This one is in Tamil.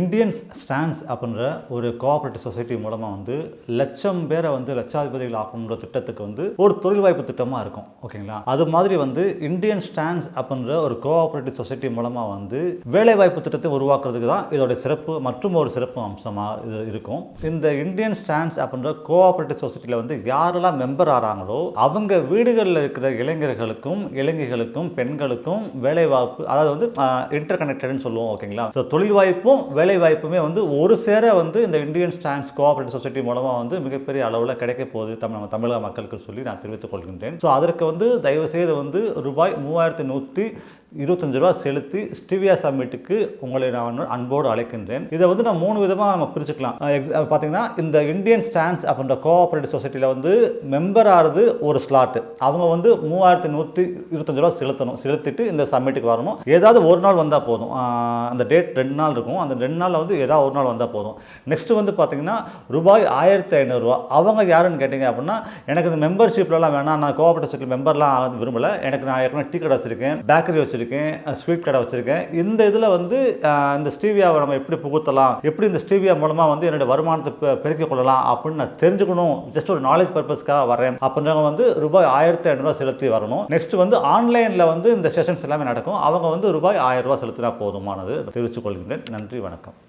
இந்தியன்ஸ் ஸ்டாண்ட்ஸ் அப்படின்ற ஒரு கோஆபரேட்டிவ் சொசைட்டி மூலமாக வந்து லட்சம் பேரை வந்து லட்சாதிபதிகள் ஆக்கணுன்ற திட்டத்துக்கு வந்து ஒரு தொழில் வாய்ப்பு திட்டமாக இருக்கும். ஓகேங்களா? அது மாதிரி வந்து இந்தியன் ஸ்டாண்ட்ஸ் அப்படின்ற ஒரு கோஆபரேட்டிவ் சொசைட்டி மூலமாக வந்து வேலை வாய்ப்பு திட்டத்தை உருவாக்குறதுக்கு தான் இதோட சிறப்பு மற்றும் ஒரு சிறப்பு அம்சமாக இது இருக்கும். இந்த இந்தியன் ஸ்டாண்ட்ஸ் அப்படின்ற கோஆபரேட்டிவ் சொசைட்டியில் வந்து யாரெல்லாம் மெம்பர் ஆகிறாங்களோ அவங்க வீடுகளில் இருக்கிற இளைஞர்களுக்கும் இளைஞர்களுக்கும் பெண்களுக்கும் வேலை வாய்ப்பு அதாவது வந்து இன்டர் கனெக்டட்னு சொல்லுவோம் ஓகேங்களா? ஸோ தொழில் வாய்ப்பும் வேலை வாய்ப்புமே வந்து ஒரு சேர வந்து இந்த இந்தியன் ஸ்டாண்ட்ஸ் கோஆபரேட்டிவ் சொசைட்டி மூலமாக வந்து மிகப்பெரிய அளவில் கிடைக்க போகுது தமிழ் நம்ம தமிழக மக்களுக்கு சொல்லி நான் தெரிவித்துக் கொள்கின்றேன். ஸோ அதற்கு வந்து தயவு செய்து வந்து ரூபாய் மூவாயிரத்தி நூற்றி இருபத்தஞ்சு ரூபா செலுத்தி ஸ்டிவியா சம்மிட்டுக்கு உங்களை நான் அன்போடு அழைக்கின்றேன். இதை வந்து நான் மூணு விதமாக நம்ம பிரிச்சுக்கலாம். பார்த்தீங்கன்னா இந்த இந்தியன் ஸ்டாண்ட்ஸ் அப்படின்ற கோஆப்ரேட்டிவ் சொசைட்டியில் வந்து மெம்பர் ஆகிறது ஒரு ஸ்லாட்டு அவங்க வந்து மூவாயிரத்தி நூற்றி இருபத்தஞ்சு ரூபா செலுத்தணும். செலுத்திட்டு இந்த சம்மிட்டுக்கு வரணும். ஏதாவது ஒரு நாள் வந்தால் போதும். அந்த டேட் ரெண்டு நாள் இருக்கும். அந்த ரெண்டு நாளில் வந்து ஏதாவது ஒரு நாள் வந்தால் போதும். நெக்ஸ்ட் வந்து பார்த்தீங்கன்னா ரூபாய் ஆயிரத்தி ஐநூறுரூவா அவங்க யாருன்னு கேட்டிங்க அப்படின்னா எனக்கு இந்த மெம்பர்ஷிப்லலாம் வேணாம். நான் கோஆப்ரேட்டிவ் சொசைட்டி மெம்பர்லாம் விரும்பலை விரும்பல. எனக்கு நான் ஏற்கனவே டீ கடை வச்சுருக்கேன். பேக்கரி வச்சுருக்கேன். வச்சுருக்கேன் ஸ்வீட் கடை வச்சுருக்கேன். இந்த இதில் வந்து இந்த ஸ்டீவியாவை நம்ம எப்படி புகுத்தலாம் எப்படி இந்த ஸ்டீவியா மூலமாக வந்து என்னுடைய வருமானத்தை பெருக்கிக் கொள்ளலாம் அப்படின்னு நான் தெரிஞ்சுக்கணும். ஜஸ்ட் ஒரு நாலேஜ் பர்பஸ்க்காக வரேன் அப்படின்றவங்க வந்து ரூபாய் ஆயிரத்தி ஐநூறுரூவா செலுத்தி வரணும். நெக்ஸ்ட் வந்து ஆன்லைனில் வந்து இந்த செஷன்ஸ் எல்லாமே நடக்கும். அவங்க வந்து ரூபாய் ஆயிரம் ரூபாய் செலுத்தினா போதுமானது. தெரிவித்துக் கொள்கின்றேன். நன்றி வணக்கம்.